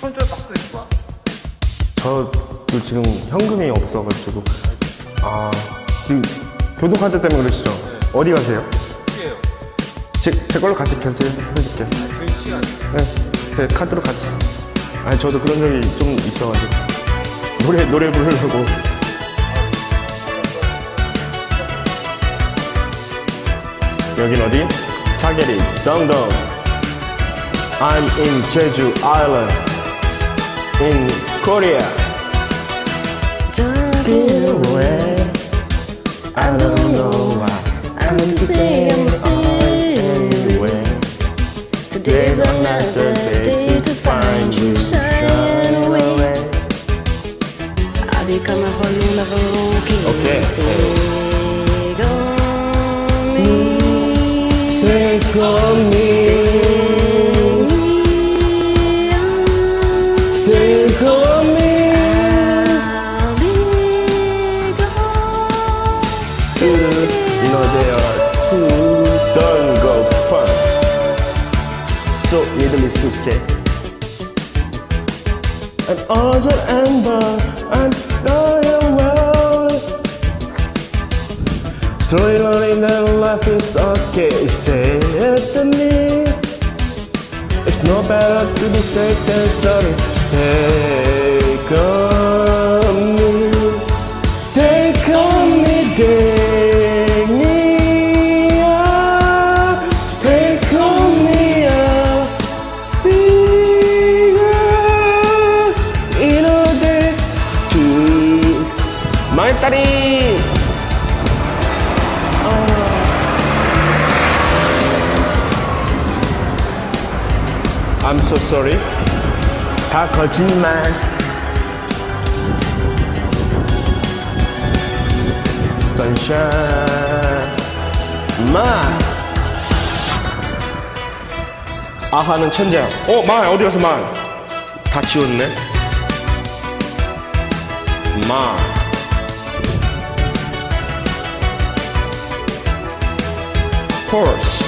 혼자 딱 있어. 저도 지금 현금이 없어가지고 아 지금 교통카드 때문에 그러시죠? 어디 가세요? 시에요. 제, 제 걸로 같이 결제해드릴게요 몇 시간? 네, 제 카드로 같이 아니 저도 그런 적이 좀 있어가지고 노래 노래 부르려고 여긴 어디? 사계리 덩덩 I'm in Jeju Island in Korea Don't away. I don't know why I'm say I'm anyway Today's another day to find you shine away. I'll become a whole never okay. Okay. Take on me. Take on me And all your amber and dying well. Thriller in the life is okay, say it to me. It's no better to be safe than sorry. I'm so sorry. 다 거짓말. sunshine. 마. 아하는 천재야. 어, 마 어디 갔어, 마? 다 지웠네. 마. horse.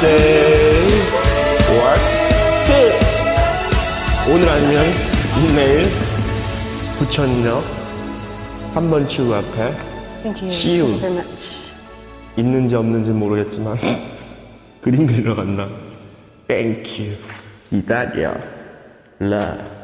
day. What? 오늘 아니면 내일 부천역 3번 출구 앞에 Thank you. See you. very much. 있는지 없는지 모르겠지만 그림 그리러 간다. Thank you. 기다려. Love.